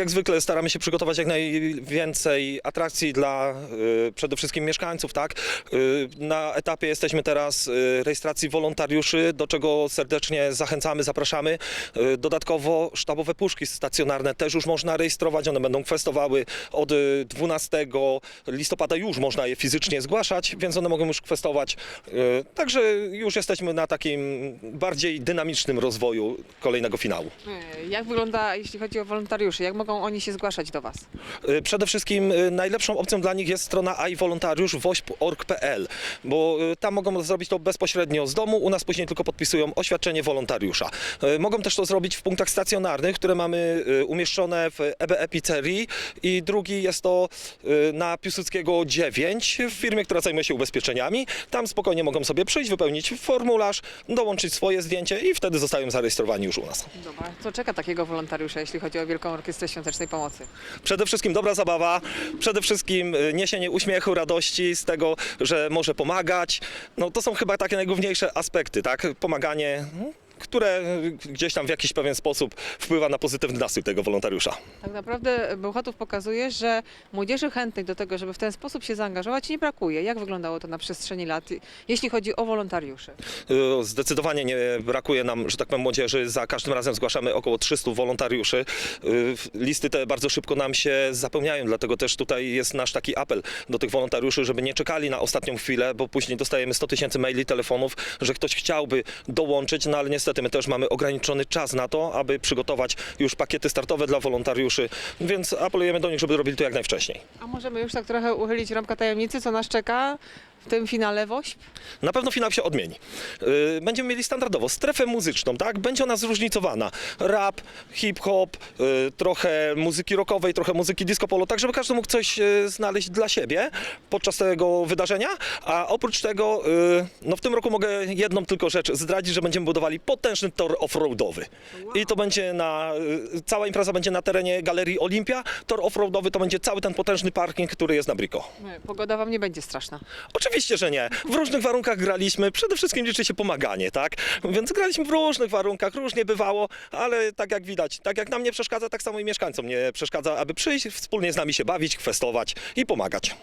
Jak zwykle staramy się przygotować jak najwięcej atrakcji dla y, przede wszystkim mieszkańców, tak? Y, na etapie jesteśmy teraz y, rejestracji wolontariuszy, do czego serdecznie zachęcamy, zapraszamy. Y, dodatkowo sztabowe puszki stacjonarne też już można rejestrować, one będą kwestowały od y, 12 listopada już można je fizycznie zgłaszać, więc one mogą już kwestować. Y, także już jesteśmy na takim bardziej dynamicznym rozwoju kolejnego finału. E, Jak wygląda, jeśli chodzi o wolontariuszy? Jak mogą oni się zgłaszać do Was? Y, Przede wszystkim y, najlepszą opcją dla nich jest strona iwolontariusz wośp.org.pl, bo y, tam mogą zrobić to bezpośrednio z domu, u nas później tylko podpisują oświadczenie wolontariusza. Mogą też to zrobić w punktach stacjonarnych, które mamy umieszczone w EBE Pizzerii i drugi jest to na Piłsudskiego 9 w firmie, która zajmuje się ubezpieczeniami. Tam spokojnie mogą sobie przyjść, wypełnić formularz, dołączyć swoje zdjęcie i wtedy zostają zarejestrowani już u nas. Dobra. Co czeka takiego wolontariusza, jeśli chodzi o Wielką Orkiestrę Świątecznej Pomocy? Przede wszystkim dobra zabawa, przede wszystkim y, niesienie uśmiechu, radości z tego, że może pomagać. No to są chyba takie najgłówniejsze aspekty, tak? Pomaganie, no, które y, gdzieś tam w jakiś pewien sposób wpływa na pozytywny nastrój tego wolontariusza. Tak naprawdę Bełchatów pokazuje, że młodzieży chętnej do tego, żeby w ten sposób się zaangażować nie brakuje. Jak wyglądało to na przestrzeni lat, jeśli chodzi o wolontariuszy? Y, Zdecydowanie nie brakuje nam, że tak powiem, młodzieży. Za każdym razem zgłaszamy około 300 wolontariuszy. Y, Listy te bardzo szybko nam się zapełniają, dlatego też tutaj jest nasz taki apel do tych wolontariuszy, żeby nie czekali na ostatnią chwilę, bo później dostajemy 100 tysięcy maili, telefonów, że ktoś chciałby dołączyć, no ale niestety my też mamy ograniczony czas na to, aby przygotować już pakiety startowe dla wolontariuszy, więc apelujemy do nich, żeby robili to jak najwcześniej. A możemy już tak trochę uchylić rąbka tajemnicy, co nas czeka w tym finale WOŚP? Na pewno finał się odmieni. Yy, Będziemy mieli standardowo strefę muzyczną, tak? Będzie ona zróżnicowana. Rap, hip-hop, yy, trochę muzyki rockowej, trochę muzyki disco polo, tak żeby każdy mógł coś yy, znaleźć dla siebie podczas tego wydarzenia. A oprócz tego, yy, no w tym roku mogę jedną tylko rzecz zdradzić, że będziemy budowali potężny tor offroadowy. I to będzie na, yy, cała impreza będzie na terenie Galerii Olimpia. Tor offroadowy to będzie cały ten potężny parking, który jest na Brico. Pogoda Wam nie będzie straszna. Oczywiście, że nie. W różnych warunkach graliśmy. Przede wszystkim liczy się pomaganie, tak? Więc graliśmy w różnych warunkach, różnie bywało, ale tak jak widać, tak jak nam nie przeszkadza, tak samo i mieszkańcom nie przeszkadza, aby przyjść, wspólnie z nami się bawić, kwestować i pomagać.